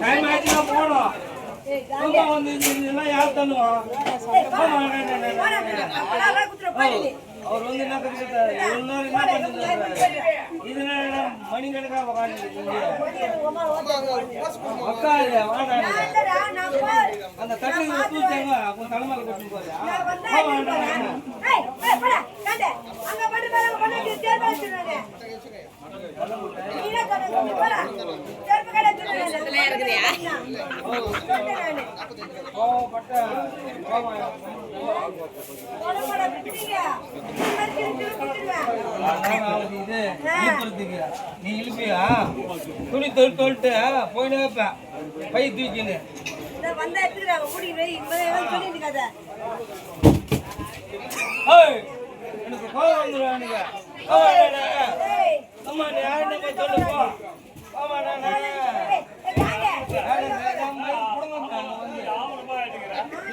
Time ஆச்சுன்னா போகணும் தூக்கம் வந்து இதெல்லாம் யார் தண்ணுவான் அவர் வந்து என்ன கற்றுக்கிட்டாரு இவ்வளோ என்ன பண்ணிட்டு இது என்ன மணிக்கணக்காக உட்காந்துருக்கீங்க அக்கா இல்லையா வாடா அந்த தட்டு தூச்சாங்க அப்போ தலைமையில கொண்டு போறியா கோவம் அதனால அவருக்கு இது இழுப்புறதுக்கு நீ இழுப்பியா துணி தொழில் தொல்ட்டு போயினே வைப்பேன் பை தூக்கின்னு வந்த எடுத்துக்கிறாங்க ஓடி போய் இப்பதான் சொல்லிட்டு இருக்காத ஏய், எனக்கு கோவம் வந்துடும் எனக்கு அம்மா நீ யாரு சொல்லுப்பா சொல்லு போ ஆமா நான் ஏய், ஏய், வாங்க. இல்லம்மா நாளைக்கு எல்லாம் மயில் புடுங்கிடுறேன். அதான் வாங்கிட்டேன். அம்மா கத்துக்கிட்டு வந்து உங்களை கொண்டு போ மூடி போடா, காண்டே. இவனா உங்க- இங்க கத்திரி மேல எங்க கத்திரி தேடி பிடிச்சு போய் அடிப்பேன். ஓடி போயிடு, மேல ஏறா. ஏய், ஆமா ஏன்டி? பாரு நீ. ஏய், ஏய்,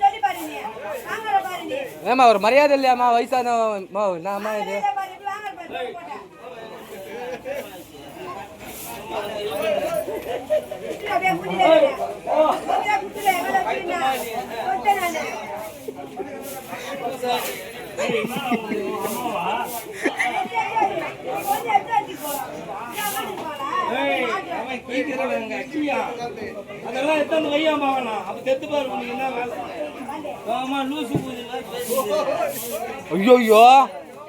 சொல்லி பாரு நீ. வாங்கல பாரு நீ. ஏமா ஒரு மரியாதை இல்லையாம்மா? வயசான மோ என்னம்மா இது? அதெல்லாம் எடுத்தாந்து வையாம வேணாம். அப்ப செத்து பாரு, உனக்கு என்ன வேலை? ஆமா, லூசு பூஜை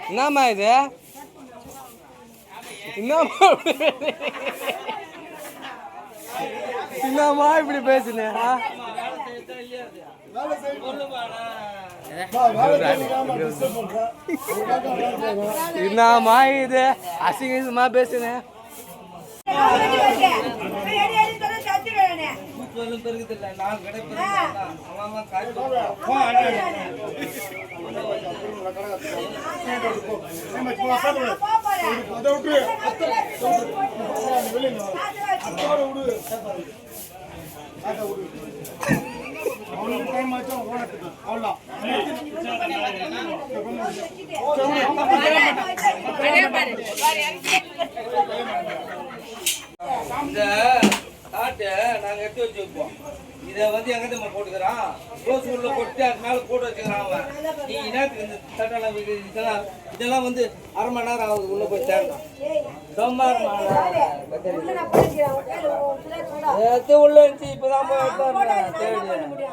என்னம்மா இது என்னம்மா என்னம்மா இப்படி பேசுனே ஆ? சொல்லுப்பா, நான் என்னம்மா இது அசிங்கமா பேசுனேன் எடி, எடி, சொல்லு, சத்து வேணே. அவன் இந்த தாட்டை எடுத்து வச்சு வைப்போம் இதை வந்து எங்க நம்ம போட்டுக்கிறான் உள்ள கொட்டி அது மேல போட்டு வச்சுக்கிறான் அவன் நீ என்னத்துக்கு இந்த வைக்கிறது? இதெல்லாம் இதெல்லாம் வந்து அரை மணி நேரம் ஆகுது உள்ள போய் அரை மணி நேரம் உள்ள இருந்துச்சு இப்பதான் போய் தேடி.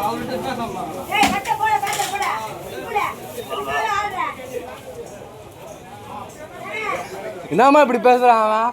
அவர்கிட்ட பேசலாம்? என்னம்மா இப்படி பேசுகிறான் அவன்